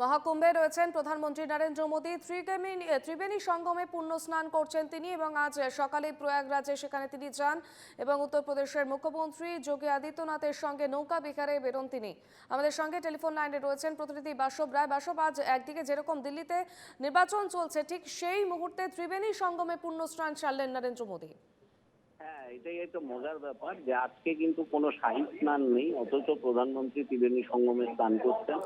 মহাকুম্ভে রয়েছেন প্রধানমন্ত্রী নরেন্দ্র মোদী। ত্রিবেণী ত্রিবেণী সঙ্গমে পুণ্য স্নান করছেন তিনি এবং আজ সকালে প্রয়াগরাজে সেখানে তিনি যান এবং উত্তরপ্রদেশের মুখ্যমন্ত্রী যোগী আদিত্যনাথের সঙ্গে নৌকা বিহারে বেরোন তিনি। আমাদের সঙ্গে টেলিফোন লাইনে রয়েছেন প্রতিনিধি বাসব রায়। বাসব, আজ একদিকে যেরকম দিল্লিতে নির্বাচন চলছে, ঠিক সেই মুহূর্তে ত্রিবেণী সঙ্গমে পুণ্য স্নান সারলেন নরেন্দ্র মোদী। এটাই একটা মজার ব্যাপার যে আজকে কিন্তু কোনো শাহী স্নান নেই, অথচ প্রধানমন্ত্রী ত্রিবেণী সঙ্গমে স্নান করছেন।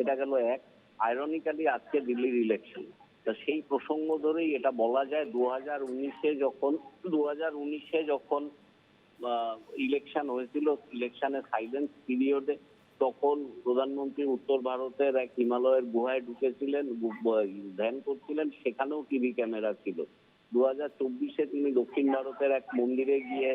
এটা গেল এক। আয়রনিক্যালি আজকে দিল্লির ইলেকশন তা সেই প্রসঙ্গ ধরেই এটা বলা যায় দু হাজার উনিশে যখন দু হাজার উনিশে যখন ইলেকশন হয়েছিল ইলেকশনের সাইলেন্স পিরিয়ডে তখন প্রধানমন্ত্রী উত্তর ভারতের এক হিমালয়ের গুহায় ঢুকেছিলেন ধ্যান করছিলেন, সেখানেও টিভি ক্যামেরা ছিল। দু হাজার চব্বিশে তিনি দক্ষিণ ভারতের এক মন্দিরে গিয়ে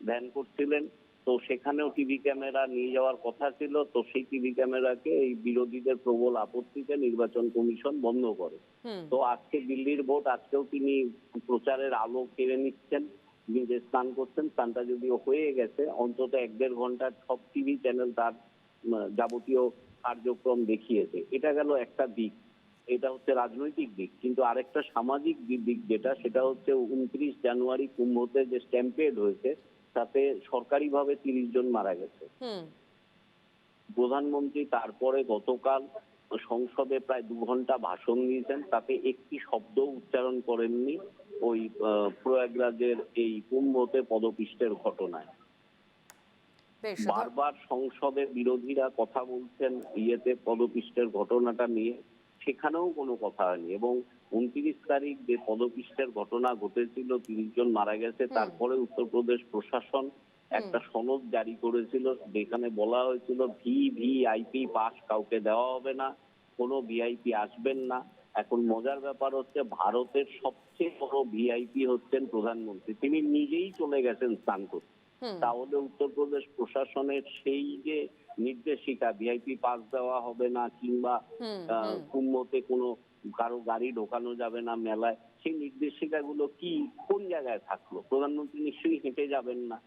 ধ্যান করছিলেন। তো সেখানেও টিভি ক্যামেরা নিয়ে যাওয়ার কথা ছিল। তো সেই টিভি ক্যামেরাকে এই বিরোধীদের প্রবল আপত্তিতে নির্বাচন কমিশন বন্ধ করে। তো আজকে দিল্লির ভোট আজকেও তিনি প্রচারের আলো কেড়ে নিচ্ছেন যে স্নান করছেন স্নানটা যদিও হয়ে গেছে অন্তত এক দেড় ঘণ্টার সব টিভি চ্যানেল তার যাবতীয় কার্যক্রম দেখিয়েছে। এটা গেল একটা দিক। এটা হচ্ছে রাজনৈতিক দিক। কিন্তু আরেকটা সামাজিক দিক যেটা সেটা হচ্ছে উনত্রিশ জানুয়ারি কুম্ভতে যে স্ট্যাম্পেড হয়েছে তাতে সরকারিভাবে তিরিশ জন মারা গেছে। প্রধানমন্ত্রী তারপরে গতকাল সংসদে প্রায় দু ঘণ্টা ভাষণ দিয়েছেন তাতে একটি শব্দ উচ্চারণ করেননি ওই প্রয়াগরাজের এই কুম্ভতে পদপিষ্টের ঘটনায়। বারবার সংসদের বিরোধীরা কথা বলছেন ইয়েতে পদপিষ্টের ঘটনাটা নিয়ে। সেখানেও কোনো কথা হয়নি। এবং উনত্রিশ তারিখ যে পদপিষ্টের ঘটনা ঘটেছিল তিরিশ জন মারা গেছে তারপরে উত্তরপ্রদেশ প্রশাসন একটা সনদ জারি করেছিল যেখানে বলা হয়েছিল ভি ভি আইপি পাস কাউকে দেওয়া হবে না কোনো ভিআইপি আসবেন না। এখন মজার ব্যাপার হচ্ছে ভারতের সবচেয়ে বড় ভিআইপি হচ্ছেন প্রধানমন্ত্রী। তিনি নিজেই চলে গেছেন স্নান করতে। তাহলে উত্তরপ্রদেশ প্রশাসনের সেই যে নির্দেশিকা ভিআইপি পাস দেওয়া হবে না কিংবা কুম্ভতে কোনো কারও গাড়ি ঢোকানো যাবে না মেলায় সেই নির্দেশিকাগুলো কি কোন জায়গায় থাকল? প্রধানমন্ত্রী নিশ্চয়ই হেঁটে যাবেন না।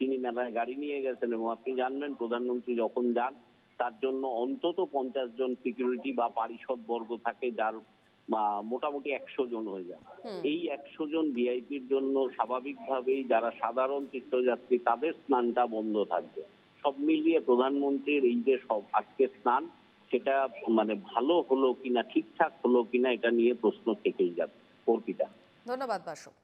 তিনি মেলায় গাড়ি নিয়ে গেছেন এবং আপনি জানবেন প্রধানমন্ত্রী যখন যান তার জন্য অন্তত পঞ্চাশ জন সিকিউরিটি বা পারিষদ বর্গ থাকে যার মোটামুটি একশো জন হয়ে যায় এই একশো জন ভিআইপির জন্য স্বাভাবিকভাবেই যারা সাধারণ তীর্থযাত্রী তাদের স্নানটা বন্ধ থাকবে। সব মিলিয়ে প্রধানমন্ত্রীর এই যে সব আজকে স্নান সেটা মানে ভালো হলো কিনা ঠিকঠাক হলো কিনা এটা নিয়ে প্রশ্ন থেকেই যাবে। অর্পিতা। ধন্যবাদ বাসব